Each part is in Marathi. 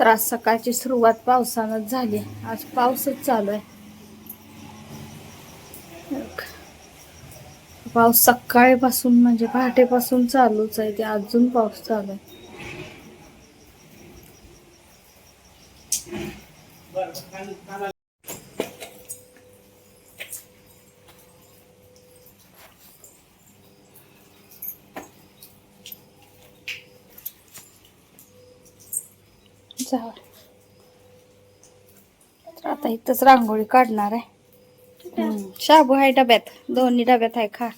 तर आज सकाळची सुरुवात पावसानंच झाली. आज पाऊसच चालू आहे. पाऊस सकाळीपासून म्हणजे पहाटेपासून चालूच आहे. ते अजून पाऊस चालू आहे. तर आता इथंच रांगोळी काढणार आहे. शाबू आहे डब्यात. दोन्ही डब्यात आहे खा.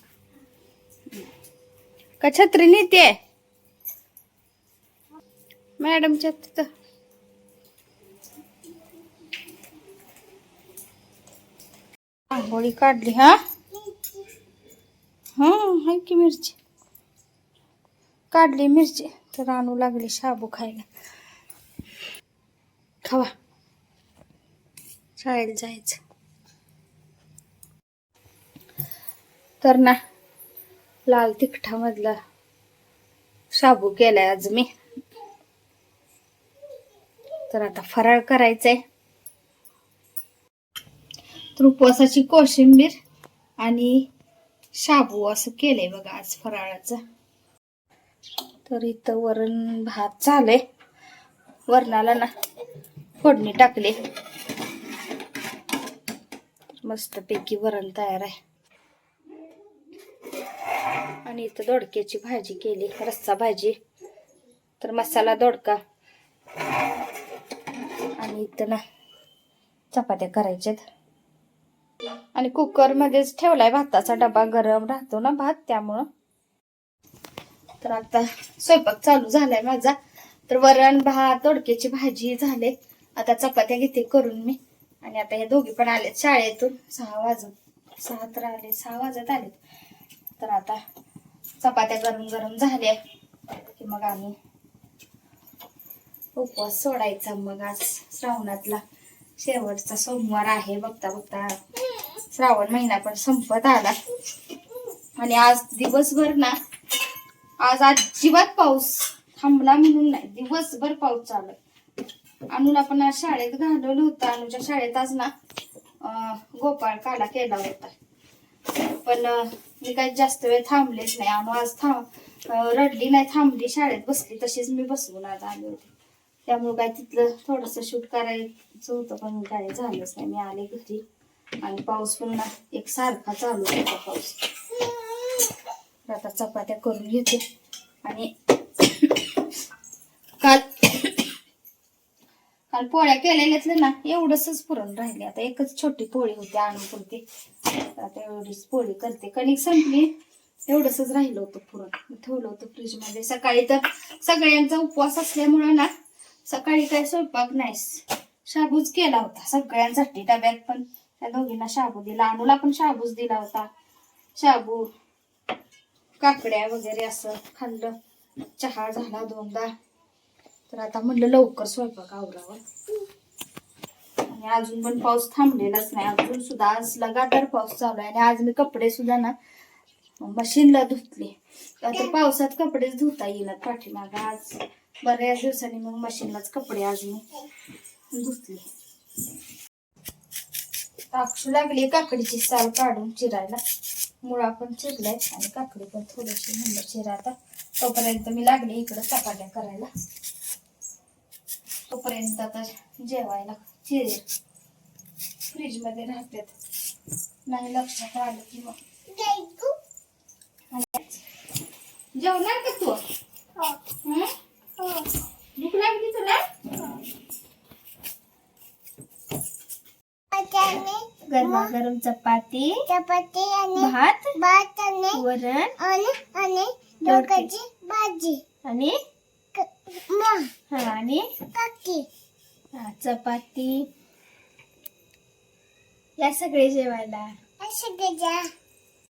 का छत्री नेते मॅडमच्या तिथं रांगोळी काढली हा? हा हाय की मिरची. काढली मिरची. तर आणू लागली शाबू खायला. खावा शाळेला जायचं. तर ना लाल तिखटामधला शाबू केलाय आज मी. तर आता फराळ करायचंय. तर उपवासाची कोशिंबीर आणि शाबू असं केलंय बघा आज फराळाचं. तर इथं वरण भात झालंय. वरणाला ना फोडणी टाकली. मस्तपैकी वरण तयार आहे. आणि इथं दोडक्याची भाजी केली रस्सा भाजी. तर मसाला दोडका. आणि इथं ना चपात्या करायच्यात. आणि कुकर मध्येच ठेवलाय भाताचा डबा गरम राहतो ना भात त्यामुळं. तर आता स्वयंपाक चालू झालाय माझा. तर वरण भात दोडक्याची भाजी झाले. आता चपात्या घेते करून मी. आणि आता हे दोघी पण आलेत शाळेतून. सहा वाजून. सहा तर आले. सहा वाजत आलेत. तर आता चपात्या गरम गरम झाल्या. की मग आम्ही उपवास सोडायचा मग आज श्रावणातला. शेवटचा सोमवार आहे. बघता बघता श्रावण महिना पण संपत आला. आणि आज दिवसभर ना आज अजिबात पाऊस थांबला म्हणून नाही. दिवसभर पाऊस चालू आहे. अनुला पण आज शाळेत घालवलं होतं. अनुच्या शाळेत आज ना गोपाळ काला केला होता. पण मी काही जास्त वेळ थांबलेच नाही. अनु आज थांब रडली नाही थांबली शाळेत बसली. तशीच मी बसवून आज आले होते. त्यामुळे काय तिथलं थोडस शूट करायचं होतं पण काय झालंच नाही. मी आले घरी आणि पाऊस पुन्हा एक सारखा चालू होता पाऊस. आता चपात्या करून घेते. आणि काल काल पोळ्या केलेल्याच ना एवढंच पुरण राहिले आता एकच छोटी पोळी होती आणून पुरती. आता एवढीच पोळी करते. कणिक संपली. एवढंच राहिलं होतं पुरण. ठेवलं होतं फ्रीजमध्ये सकाळी तर सगळ्यांचा उपवास असल्यामुळे ना सकाळी काय स्वयंपाक नाही शाबूज केला होता. सगळ्यांसाठी डब्यात पण त्या दोघींना शाबू दिला. अनुला पण शाबूज दिला होता. शाबू काकड्या वगैरे असं खाल्लं. चहा झाला दोनदा. तर आता म्हणलं लवकर स्वयंपाक आवरावा. आणि अजून पण पाऊस थांबलेलाच नाही. अजून सुद्धा आज लगातार पाऊस चालू आहे. आणि आज मी कपडे सुद्धा ना मशीनला धुतले. आता पावसात कपडेच धुता येणार पाठीमाग. आज बऱ्याच दिवसांनी मग मशीनलाच कपडे आज मी धुतले. काक्षू लागली काकडीची साल काढून चिरायला. मुळा पण चिरलाय आणि काकडी पण थोडीशी म्हणलं चिरा आता. तोपर्यंत मी लागले इकडं चपात्या करायला. तोपर्यंत आता जेवायला चिरेल फ्रीजमध्ये राहतात. नाही लक्षात आलं की मग. जेवणार का तू? हं? भूक लागली तुला? गरमा गरम चपाती चपाती आणि भात भात आणि वरण आणि आणि भाजी. आणि हा आणि? काकी चपाती. या सगळे जेवायला.